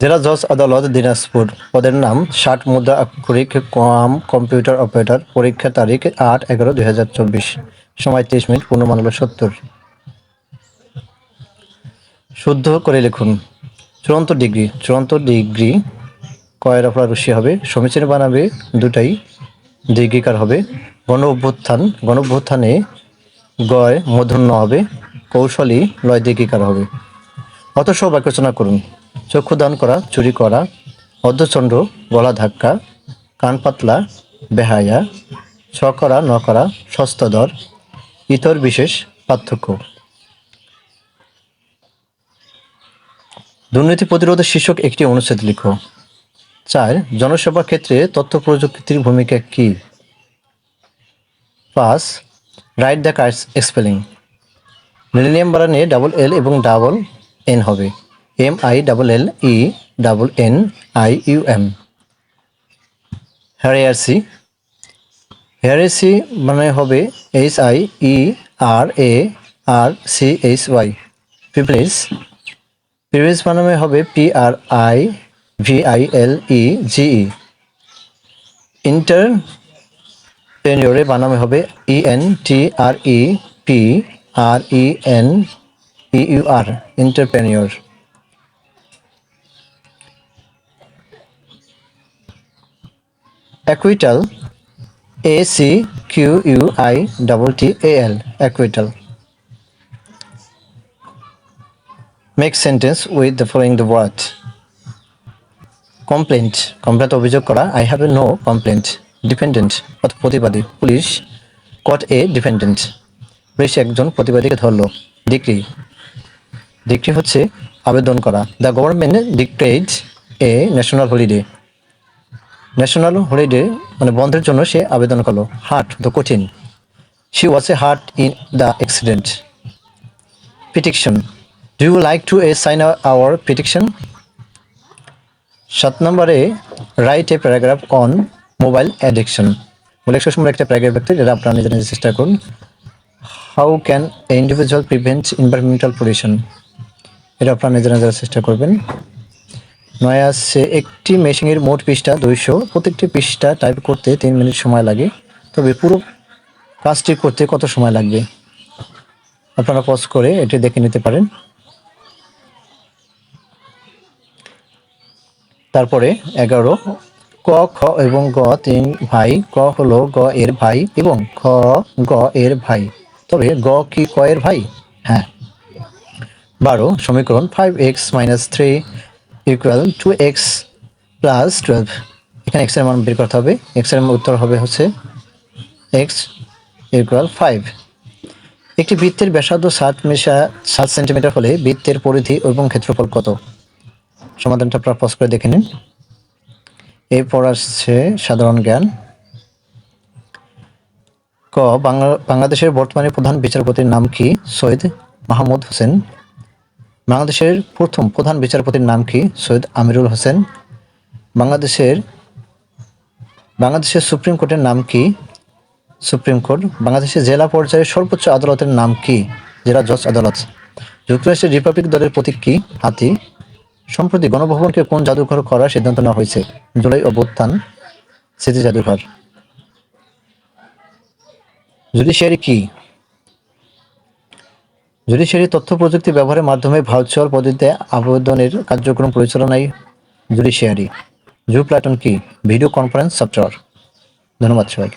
জেলা জজ আদালত দিনাজপুর পদের নাম ষাট মুদ্রা আক্ষরিক কাম কম্পিউটার অপারেটর পরীক্ষা তারিখ আট এগারো দুই হাজার চব্বিশ। সময় তেইশ মিনিট পূর্ণমান হলো সত্তর। শুদ্ধ করে লিখুন। চূড়ান্ত ডিগ্রি চূড়ান্ত ডিগ্রি কয়ের অপরা রশি হবে, সমীচীন বানাবে, দুটাই দীর্ঘিকার হবে। গণ অভ্যুত্থান, গণ অভ্যুত্থানে গয় মূর্ধন্য হবে, কৌশলী লয় দীর্ঘিকার হবে। অত সব বাক্যচনা করুন। চক্ষু দান করা, চুরি করা অর্ধচন্দ্র গলা ধাক্কা, কান পাতলা, বেহায়া ন করা সস্তদর ইতর বিশেষ পার্থক্য। দুর্নীতি প্রতিরোধে শীর্ষক একটি অনুচ্ছেদ লিখো। চার জনসেবার ক্ষেত্রে তথ্য প্রযুক্তির ভূমিকা কি? পাঁচ, write the cards spelling. Millennium বারানে double L এবং ডাবল এন হবে। M I double L E double N I U M hierarchy hierarchy মানে হবে H I E R A R C H Y পিপলিস previous বানামে হবে P R I V I L E G E inter পেনিয়রে বানামে হবে E N T R E P R E N E U R entrepreneur acquittal A C Q U I double T A L acquittal make sentence with the following the word complaint complaint অভিযোগ করা I have a no complaint dependent অর্থাৎ প্রতিবাদী, police caught a dependent police একজন প্রতিবাদীকে ধরলো। Degree degree হচ্ছে আবেদন করা। The government dictated a national holiday national holiday মানে বন্ধের জন্য সে আবেদন করল। হার্ট দ্য কঠিন she was a hurt in the accident petition do you like to a sign our petition সাত নম্বরে write a paragraph on mobile addiction বলে একশো সময় একটা প্যারাগ্রাফ লিখতে যেটা আপনারা নিজের নিজে চেষ্টা করুন। How can a individual prevent environmental pollution এটা আপনারা নিজের নিজের চেষ্টা করবেন। নয় আসছে একটি মেশিনের মোট পৃষ্ঠা দুইশো। প্রত্যেকটি পৃষ্ঠা টাইপ করতে তিন মিনিট সময় লাগে। তবে পুরো কাজটি করতে কত সময় লাগবে? আপনারা পজ করে এটি দেখে নিতে পারেন। তারপরে এগারো। ক, খ এবং গ তিন ভাই, ক হলো গ এর ভাই এবং খ, গ এর ভাই। তবে গ কি ক এর ভাই? হ্যাঁ। বারো, সমীকরণ five X minus three equal to X plus twelve এখানে এক্সের মান বের করতে হবে। এক্সের উত্তর হবে হচ্ছে এক্স ইকুয়াল ফাইভ একটি বৃত্তের ব্যাসার্ধ সাত মেশা সাত সেন্টিমিটার হলে বৃত্তের পরিধি এবং ক্ষেত্রফল কত? সমাধানটা আপনারা পজ করে দেখে নিন। এরপর আসছে সাধারণ জ্ঞান। ক, বাংলা বাংলাদেশের বর্তমানে প্রধান বিচারপতির নাম কি? সৈয়দ মাহমুদ হোসেন। বাংলাদেশের প্রথম প্রধান বিচারপতির নাম কি? সৈয়দ আমিরুল হোসেন। বাংলাদেশের বাংলাদেশের সুপ্রিম কোর্টের নাম কি? Supreme court. বাংলাদেশের জেলা পর্যায়ের সর্বোচ্চ আদালতের নাম কি? জেলা জজ আদালত। যুক্তরাষ্ট্রের রিপাবলিক দলের প্রতীক কি? হাতি। সম্প্রতি গণভবনকে কোন জাদুঘর করার সিদ্ধান্ত নেওয়া হয়েছে? জুলাই অভ্যুত্থান স্মৃতি জাদুঘর জুডিশিয়ারি কি? জুডিশিয়ারি তথ্য প্রযুক্তি ব্যবহারের মাধ্যমে ভার্চুয়াল পদ্ধতিতে আবেদনের কার্যক্রম পরিচালনায় জুডিশিয়ারি। জু প্ল্যাটন কি? Video conference, software. ধন্যবাদ সবাইকে।